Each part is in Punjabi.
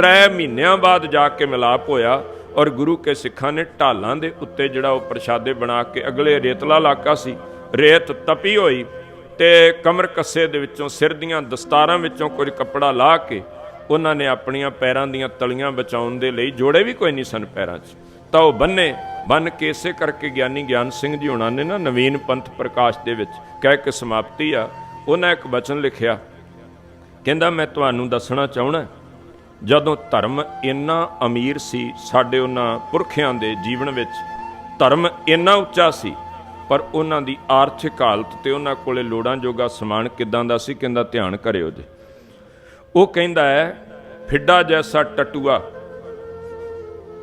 3 ਮਹੀਨਿਆਂ ਬਾਅਦ ਜਾ ਕੇ ਮਿਲਾਪ ਹੋਇਆ ਔਰ ਗੁਰੂ ਕੇ ਸਿੱਖਾਂ ਨੇ ਢਾਲਾਂ ਦੇ ਉੱਤੇ ਜਿਹੜਾ ਉਹ ਪ੍ਰਸ਼ਾਦੇ ਬਣਾ ਕੇ ਅਗਲੇ ਰੇਤਲਾ ਇਲਾਕਾ ਸੀ, ਰੇਤ ਤਪੀ ਹੋਈ ਤੇ ਕਮਰ ਕੱਸੇ ਦੇ ਵਿੱਚੋਂ ਸਿਰ ਦੀਆਂ ਦਸਤਾਰਾਂ ਵਿੱਚੋਂ ਕੁਝ ਕੱਪੜਾ ਲਾ ਕੇ ਉਹਨਾਂ ਨੇ ਆਪਣੀਆਂ ਪੈਰਾਂ ਦੀਆਂ ਤਲੀਆਂ ਬਚਾਉਣ ਦੇ ਲਈ ਜੋੜੇ ਵੀ ਕੋਈ ਨਹੀਂ ਸਨ ਪੈਰਾਂ 'ਚ। ਤਾਂ ਉਹ ਬੰਨੇ, ਬੰਨ ਕੇ ਇਸੇ ਕਰਕੇ ਗਿਆਨੀ ਗਿਆਨ ਸਿੰਘ ਜੀ ਹੁਣਾਂ ਨੇ ਨਾ ਨਵੀਨ ਪੰਥ ਪ੍ਰਕਾਸ਼ ਦੇ ਵਿੱਚ ਕਹਿ ਕੇ ਸਮਾਪਤੀ ਆ, ਉਹਨਾਂ ਇੱਕ ਬਚਨ ਲਿਖਿਆ, ਕਹਿੰਦਾ, ਮੈਂ ਤੁਹਾਨੂੰ ਦੱਸਣਾ ਚਾਹਣਾ ਜਦੋਂ ਧਰਮ ਇੰਨਾ ਅਮੀਰ ਸੀ, ਸਾਡੇ ਉਹਨਾਂ ਪੁਰਖਿਆਂ ਦੇ ਜੀਵਨ ਵਿੱਚ ਧਰਮ ਇੰਨਾ ਉੱਚਾ ਸੀ, ਪਰ ਉਹਨਾਂ ਦੀ ਆਰਥਿਕ ਹਾਲਤ ਤੇ ਉਹਨਾਂ ਕੋਲੇ ਲੋੜਾਂ ਜੋਗਾ ਸਮਾਨ ਕਿਦਾਂ ਦਾ ਸੀ, ਕਹਿੰਦਾ ਧਿਆਨ ਕਰਿਓ ਜੀ। ਉਹ ਕਹਿੰਦਾ ਹੈ, ਫਿੱਡਾ ਜੈਸਾ ਟਟੂਆ।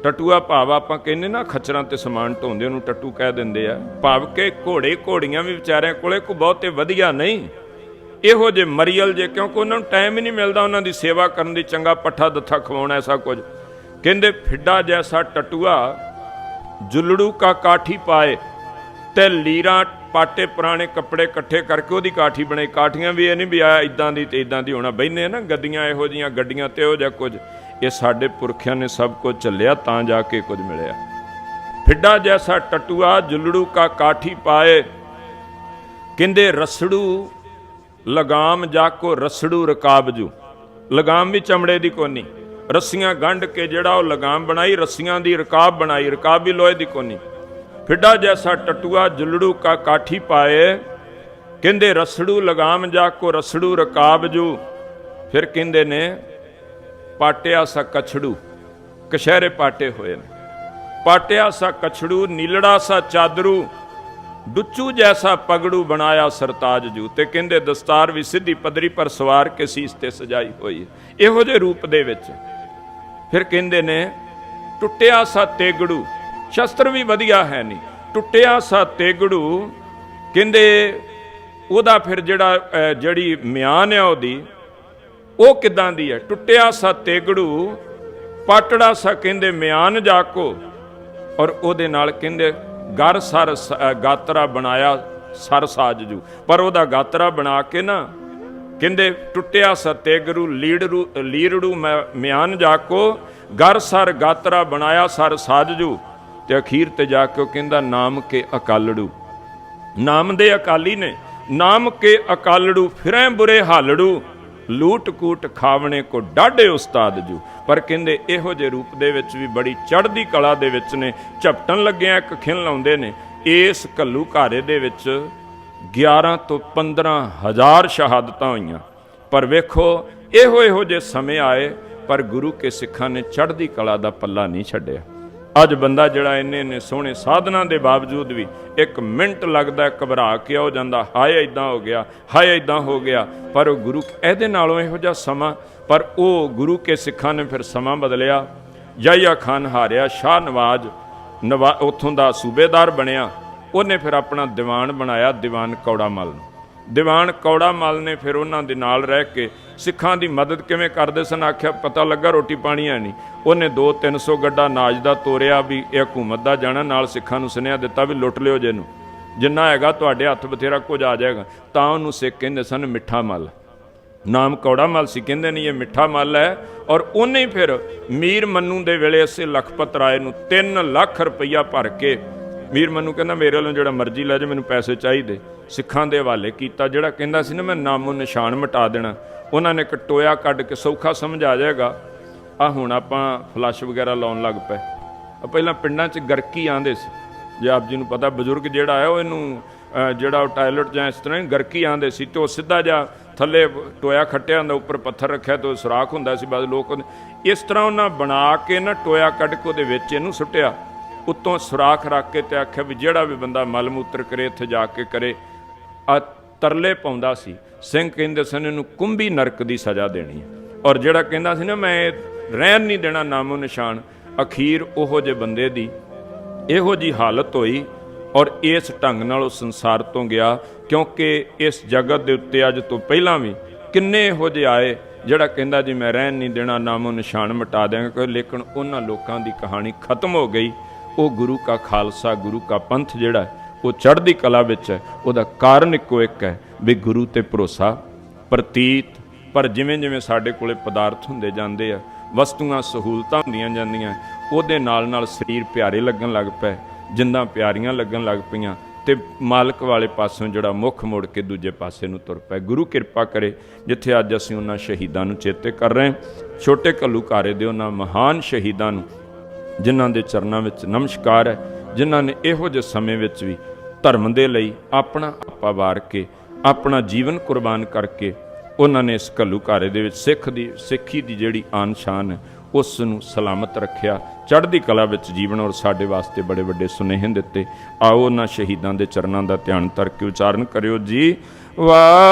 ਟਟੂਆ ਭਾਵ ਆਪਾਂ ਕਹਿੰਦੇ ਨਾ, ਖੱਚਰਾਂ ਤੇ ਸਮਾਨ ਢੋਂਦੇ ਉਹਨੂੰ ਟੱਟੂ ਕਹਿ ਦਿੰਦੇ ਆ। ਭਾਵ ਕਿ ਘੋੜੇ ਘੋੜੀਆਂ ਵੀ ਵਿਚਾਰਿਆਂ ਕੋਲੇ ਕੋ ਬਹੁਤੇ ਵਧੀਆ ਨਹੀਂ। ਇਹੋ ਜੇ ਮਰੀਅਲ ਜੇ, ਕਿਉਂਕਿ ਉਹਨਾਂ ਨੂੰ ਟਾਈਮ ਹੀ ਨਹੀਂ ਮਿਲਦਾ ਉਹਨਾਂ ਦੀ ਸੇਵਾ ਕਰਨ ਦੀ, ਚੰਗਾ ਪੱਠਾ ਦੱਥਾ ਖਵਾਉਣਾ, ਐਸਾ ਕੁਝ। ਕਹਿੰਦੇ, ਫਿੱਡਾ ਜੈਸਾ ਟਟੂਆ, ਜੁਲੜੂ ਕਾ ਕਾਠੀ ਪਾਏ, ਤੇ ਲੀਰਾਂ ਪਾਟੇ ਪੁਰਾਣੇ ਕੱਪੜੇ ਇਕੱਠੇ ਕਰਕੇ ਉਹਦੀ ਕਾਠੀ ਬਣਾਈ। ਕਾਠੀਆਂ ਵੀ ਇਹ ਨਹੀਂ ਵੀ ਆ ਇਦਾਂ ਦੀ ਤੇ ਇਦਾਂ ਦੀ ਹੋਣਾ। ਬੈਨੇ ਨਾ, ਗੱਡੀਆਂ ਇਹੋ ਜੀਆਂ, ਗੱਡੀਆਂ ਤੇ ਉਹ ਜਿਹਾ ਕੁਝ। ਇਹ ਸਾਡੇ ਪੁਰਖਿਆਂ ਨੇ ਸਭ ਕੁਝ ਚੱਲਿਆ ਤਾਂ ਜਾ ਕੇ ਕੁਝ ਮਿਲਿਆ। ਫਿੱਡਾ ਜੈਸਾ ਟਟੂਆ, ਜੁਲੜੂ ਕਾ ਕਾਠੀ ਪਾਏ, ਕਹਿੰਦੇ, ਰਸੜੂ ਲਗਾਮ ਜਾਕੋ ਰਸੜੂ ਰਕਾਬਜੂ। ਲਗਾਮ ਵੀ ਚਮੜੇ ਦੀ ਕੋਨੀ। ਰੱਸੀਆਂ ਗੰਢ ਕੇ ਜਿਹੜਾ ਉਹ ਲਗਾਮ ਬਣਾਈ, ਰੱਸੀਆਂ ਦੀ ਰਕਾਬ ਬਣਾਈ, ਰਕਾਬ ਵੀ ਲੋਹੇ ਦੀ ਕੋਨੀ। ਫਿੱਡਾ ਜੈਸਾ ਟਟੂਆ ਜੁਲੜੂ ਕਾ ਕਾਠੀ ਪਾਏ, ਕਹਿੰਦੇ ਰਸੜੂ ਲਗਾਮ ਜਾਕੋ ਰਸੜੂ ਰਕਾਬਜੂ। ਫਿਰ ਕਹਿੰਦੇ ਨੇ, ਪਾਟਿਆ ਸਾ ਕਛੜੂ ਕਸ਼ਹਿਰੇ ਪਾਟੇ ਹੋਏ ਨੇ। ਪਾਟਿਆ ਸਾ ਕਛੜੂ, ਨੀਲੜਾ ਸਾ ਚਾਦਰੂ ਡੁੱਚੂ ਜੈਸਾ ਪਗੜੂ ਬਣਾਇਆ ਸਰਤਾਜ ਜੂ ਤੇ ਕਹਿੰਦੇ, ਦਸਤਾਰ ਵੀ ਸਿੱਧੀ ਪਦਰੀ ਪਰ ਸਵਾਰ ਕੇ ਸੀਸ ਤੇ ਸਜਾਈ ਹੋਈ ਇਹੋ ਜਿਹੇ ਰੂਪ ਦੇ ਵਿੱਚ ਫਿਰ ਕਹਿੰਦੇ ਨੇ, ਟੁੱਟਿਆ ਸਾ ਤੇਗੜੂ, ਸ਼ਸਤਰ ਵੀ ਵਧੀਆ ਹੈ ਨਹੀਂ। ਟੁੱਟਿਆ ਸਾ ਤੇਗੜੂ, ਕਹਿੰਦੇ, ਉਹਦਾ ਫਿਰ ਜਿਹੜਾ ਜਿਹੜੀ ਮਿਆਨ ਹੈ ਉਹਦੀ, ਉਹ ਕਿਦਾਂ ਦੀ ਹੈ? ਟੁੱਟਿਆ ਸਾ ਤੇਗੜੂ, ਪਾਟੜਾ ਸਾ ਕਹਿੰਦੇ, ਮਿਆਨ ਜਾਕੋ। ਔਰ ਉਹਦੇ ਨਾਲ ਕਹਿੰਦੇ ਗਰ ਸਰ ਗਾਤਰਾ ਬਣਾਇਆ ਸਰ ਸਾਜੂ ਪਰ ਉਹਦਾ ਗਾਤਰਾ ਬਣਾ ਕੇ ਨਾ ਕਹਿੰਦੇ, ਟੁੱਟਿਆ ਸਤੇਗਰੂ ਲੀੜਰੂ ਲੀੜੂ ਮੈਂ- ਮਿਆਨ ਜਾ ਕੋ ਗਰ ਸਰ ਗਾਤਰਾ ਬਣਾਇਆ ਸਰ ਸਾਜੂ ਤੇ ਅਖੀਰ ਤੇ ਜਾ ਕੇ ਉਹ ਕਹਿੰਦਾ, ਨਾਮ ਕੇ ਅਕਾਲੜੂ। ਨਾਮ ਦੇ ਅਕਾਲੀ ਨੇ, ਨਾਮ ਕੇ ਅਕਾਲੜੂ ਫਿਰੈ ਬੁਰੇ ਹਾਲੜੂ। ਲੂਟ ਕੂਟ ਖਾਵਣੇ ਕੋ ਡਾਢੇ ਉਸਤਾਦ ਜੂ। ਪਰ ਕਹਿੰਦੇ ਇਹੋ ਜਿਹੇ ਰੂਪ ਦੇ ਵਿੱਚ ਵੀ ਬੜੀ ਚੜ੍ਹਦੀ ਕਲਾ ਦੇ ਵਿੱਚ ਨੇ, ਝਪਟਣ ਲੱਗਿਆ ਇੱਕ ਖਿਲ ਲਾਉਂਦੇ ਨੇ। ਇਸ ਕੱਲੂ ਘਾਰੇ ਦੇ ਵਿੱਚ 11 ਤੋਂ 15 ਹਜ਼ਾਰ ਸ਼ਹਾਦਤਾਂ ਹੋਈਆਂ। ਪਰ ਵੇਖੋ ਇਹੋ ਇਹੋ ਜਿਹੇ ਸਮੇਂ ਆਏ, ਪਰ ਗੁਰੂ ਕੇ ਸਿੱਖਾਂ ਨੇ ਚੜ੍ਹਦੀ ਕਲਾ ਦਾ ਪੱਲਾ ਨਹੀਂ ਛੱਡਿਆ। ਅੱਜ ਬੰਦਾ ਜਿਹੜਾ ਇੰਨੇ ਨੇ ਸੋਹਣੇ ਸਾਧਨਾ ਦੇ ਬਾਵਜੂਦ ਵੀ ਇੱਕ ਮਿੰਟ ਲੱਗਦਾ ਘਬਰਾ ਕੇ ਹੋ ਜਾਂਦਾ, ਹਾਏ ਇਦਾਂ ਹੋ ਗਿਆ, ਹਾਏ ਇਦਾਂ ਹੋ ਗਿਆ। ਪਰ ਉਹ ਗੁਰੂ ਇਹਦੇ ਨਾਲੋਂ ਇਹੋ ਜਿਹਾ ਸਮਾਂ, ਪਰ ਉਹ ਗੁਰੂ ਕੇ ਸਿੱਖਾਂ ਨੇ ਫਿਰ ਸਮਾਂ ਬਦਲਿਆ। ਯਾਇਆ ਖਾਨ ਹਾਰਿਆ, ਸ਼ਾਹ ਨਵਾਜ ਨਵਾ, ਉੱਥੋਂ ਦਾ ਸੂਬੇਦਾਰ ਬਣਿਆ। ਉਹਨੇ ਫਿਰ ਆਪਣਾ ਦੀਵਾਨ ਬਣਾਇਆ, ਦੀਵਾਨ ਕੌੜਾ ਮਲ ਨੂੰ। ਦੀਵਾਨ ਕੌੜਾ ਮਲ ਨੇ ਫਿਰ ਉਹਨਾਂ ਦੇ ਨਾਲ ਰਹਿ ਕੇ ਸਿੱਖਾਂ ਦੀ ਮਦਦ ਕਿਵੇਂ ਕਰਦੇ ਸਨ ਆਖਿਆ, ਪਤਾ ਲੱਗਾ ਰੋਟੀ ਪਾਣੀ ਹੈ ਨਹੀਂ। ਉਹਨੇ 2-300 ਗੱਡਾ ਅਨਾਜ ਦਾ ਤੋਰਿਆ ਵੀ ਇਹ ਹਕੂਮਤ ਦਾ ਜਾਣਾ, ਨਾਲ ਸਿੱਖਾਂ ਨੂੰ ਸੁਨੇਹਾ ਦਿੱਤਾ ਵੀ ਲੁੱਟ ਲਿਓ ਜੇ ਨੂੰ ਜਿੰਨਾ ਹੈਗਾ ਤੁਹਾਡੇ ਹੱਥ ਬਥੇਰਾ ਕੁਝ ਆ ਜਾਏਗਾ, ਤਾਂ ਉਹਨੂੰ ਸਿੱਖ ਕਹਿੰਦੇ ਸਨ ਮਿੱਠਾ ਮਲ। ਨਾਮ ਕੌੜਾ ਮਲ ਸੀ, ਕਹਿੰਦੇ ਨਹੀਂ ਇਹ ਮਿੱਠਾ ਮਲ ਹੈ। ਔਰ ਉਹਨੇ ਫਿਰ ਮੀਰ ਮੰਨੂ ਦੇ ਵੇਲੇ ਇਸੇ ਲਖਪਤ ਰਾਏ ਨੂੰ 3 ਲੱਖ ਰੁਪਈਆ ਭਰ ਕੇ ਵੀਰ ਮੈਨੂੰ ਕਹਿੰਦਾ, ਮੇਰੇ ਵੱਲੋਂ ਜਿਹੜਾ ਮਰਜ਼ੀ ਲੈ ਜਾ ਮੈਨੂੰ ਪੈਸੇ ਚਾਹੀਦੇ। ਸਿੱਖਾਂ ਦੇ ਹਵਾਲੇ ਕੀਤਾ, ਜਿਹੜਾ ਕਹਿੰਦਾ ਸੀ ਨਾ, ਮੈਂ ਨਾਮੋ ਨਿਸ਼ਾਨ ਮਿਟਾ ਦੇਣਾ। ਉਹਨਾਂ ਨੇ ਇੱਕ ਟੋਇਆ ਕੱਢ ਕੇ ਸੌਖਾ ਸਮਝ ਆ ਜਾਏਗਾ। ਆ ਹੁਣ ਆਪਾਂ ਫਲੱਸ਼ ਵਗੈਰਾ ਲਾਉਣ ਲੱਗ ਪਏ। ਆ ਪਹਿਲਾਂ ਪਿੰਡਾਂ 'ਚ ਗਰਕੀ ਆਂਦੇ ਸੀ। ਜੇ ਆਪ ਜੀ ਨੂੰ ਪਤਾ, ਬਜ਼ੁਰਗ ਜਿਹੜਾ ਹੈ ਉਹ ਇਹਨੂੰ ਜਿਹੜਾ ਉਹ ਟਾਇਲਟ ਜਾਂ ਇਸ ਤਰ੍ਹਾਂ ਗਰਕੀ ਆਂਦੇ ਸੀ। ਤੇ ਉਹ ਸਿੱਧਾ ਜਾ ਥੱਲੇ ਟੋਇਆ ਖੱਟਿਆ ਹੁੰਦਾ, ਉੱਪਰ ਪੱਥਰ ਰੱਖਿਆ ਤੇ ਉਹ ਸੁਰਾਖ ਹੁੰਦਾ ਸੀ। ਬਸ ਲੋਕ ਇਸ ਤਰ੍ਹਾਂ ਉਹਨਾਂ ਬਣਾ ਕੇ ਨਾ ਟੋਇਆ ਕੱਢ ਕੇ ਉਹਦੇ ਵਿੱਚ ਇਹਨੂੰ ਸੁੱਟਿਆ। ਉੱਤੋਂ ਸੁਰਾਖ ਰੱਖ ਕੇ ਤੇ ਆਖਿਆ ਵੀ ਜਿਹੜਾ ਵੀ ਬੰਦਾ ਮਲ ਮੂਤਰ ਕਰੇ, ਇੱਥੇ ਜਾ ਕੇ ਕਰੇ। ਆ ਤਰਲੇ ਪਾਉਂਦਾ ਸੀ। ਸਿੰਘ ਕਹਿੰਦੇ ਸਨ, ਇਹਨੂੰ ਕੁੰਭੀ ਨਰਕ ਦੀ ਸਜ਼ਾ ਦੇਣੀ ਹੈ। ਔਰ ਜਿਹੜਾ ਕਹਿੰਦਾ ਸੀ ਨਾ, ਮੈਂ ਰਹਿਣ ਨਹੀਂ ਦੇਣਾ, ਨਾਮੋ ਨਿਸ਼ਾਨ, ਅਖੀਰ ਉਹੋ ਜੇ ਬੰਦੇ ਦੀ ਇਹੋ ਜੀ ਹਾਲਤ ਹੋਈ ਔਰ ਇਸ ਢੰਗ ਨਾਲ ਉਹ ਸੰਸਾਰ ਤੋਂ ਗਿਆ, ਕਿਉਂਕਿ ਇਸ ਜਗਤ ਦੇ ਉੱਤੇ ਅੱਜ ਤੋਂ ਪਹਿਲਾਂ ਵੀ ਕਿੰਨੇ ਇਹੋ ਜਿਹੇ ਆਏ, ਜਿਹੜਾ ਕਹਿੰਦਾ ਜੀ, ਮੈਂ ਰਹਿਣ ਨਹੀਂ ਦੇਣਾ, ਨਾਮੋ ਨਿਸ਼ਾਨ ਮਿਟਾ ਦਿਆਂਗਾ ਕੋਈ ਲੇਕਿਨ ਉਹਨਾਂ ਲੋਕਾਂ ਦੀ ਕਹਾਣੀ ਖਤਮ ਹੋ ਗਈ। ਉਹ ਗੁਰੂ ਕਾ ਖਾਲਸਾ, ਗੁਰੂ ਕਾ ਪੰਥ ਜਿਹੜਾ ਉਹ ਚੜ੍ਹਦੀ ਕਲਾ ਵਿੱਚ ਹੈ, ਉਹਦਾ ਕਾਰਨ ਇੱਕੋ ਇੱਕ ਹੈ ਵੀ ਗੁਰੂ ਤੇ ਭਰੋਸਾ ਪ੍ਰਤੀਤ। ਪਰ ਜਿਵੇਂ ਜਿਵੇਂ ਸਾਡੇ ਕੋਲੇ ਪਦਾਰਥ ਹੁੰਦੇ ਜਾਂਦੇ ਆ, ਵਸਤੂਆਂ, ਸਹੂਲਤਾਂ ਹੁੰਦੀਆਂ ਜਾਂਦੀਆਂ, ਉਹਦੇ ਨਾਲ ਨਾਲ ਸਰੀਰ ਪਿਆਰੇ ਲੱਗਣ ਲੱਗ ਪਏ ਜਿੰਦਾਂ ਪਿਆਰੀਆਂ ਲੱਗਣ ਲੱਗ ਪਈਆਂ, ਤੇ ਮਾਲਕ ਵਾਲੇ ਪਾਸੋਂ ਜਿਹੜਾ ਮੁੱਖ ਮੋੜ ਕੇ ਦੂਜੇ ਪਾਸੇ ਨੂੰ ਤੁਰ ਪਏ ਗੁਰੂ ਕਿਰਪਾ ਕਰੇ, ਜਿੱਥੇ ਅੱਜ ਅਸੀਂ ਉਹਨਾਂ ਸ਼ਹੀਦਾਂ ਨੂੰ ਚੇਤੇ ਕਰ ਰਹੇ ਹਾਂ, ਛੋਟੇ ਘੱਲੂਘਾਰੇ ਦੇ ਉਹਨਾਂ ਮਹਾਨ ਸ਼ਹੀਦਾਂ ਨੂੰ ਜਿਨ੍ਹਾਂ ਦੇ ਚਰਨਾਂ ਵਿੱਚ ਨਮਸਕਾਰ ਹੈ, ਜਿਨ੍ਹਾਂ ਨੇ ਇਹੋ ਜਿਹੇ ਸਮੇਂ ਵਿੱਚ ਵੀ ਧਰਮ ਦੇ ਲਈ ਆਪਣਾ ਆਪਾ ਵਾਰ ਕੇ, ਆਪਣਾ ਜੀਵਨ ਕੁਰਬਾਨ ਕਰਕੇ ਉਹਨਾਂ ਨੇ ਇਸ ਘੱਲੂਘਾਰੇ ਦੇ ਵਿੱਚ ਸਿੱਖ ਦੀ, ਸਿੱਖੀ ਦੀ ਜਿਹੜੀ ਆਨ ਸ਼ਾਨ ਉਸ ਨੂੰ ਸਲਾਮਤ ਰੱਖਿਆ। ਚੜ੍ਹਦੀ ਕਲਾ ਵਿੱਚ ਜੀਵਨ ਔਰ ਸਾਡੇ ਵਾਸਤੇ ਬੜੇ ਵੱਡੇ ਸੁਨੇਹੇ ਦਿੱਤੇ। ਆਓ ਉਹਨਾਂ ਸ਼ਹੀਦਾਂ ਦੇ ਚਰਨਾਂ ਦਾ ਧਿਆਨ ਧਰ ਕੇ ਉਚਾਰਨ ਕਰਿਓ ਜੀ। ਵਾਹਿਗੁਰੂ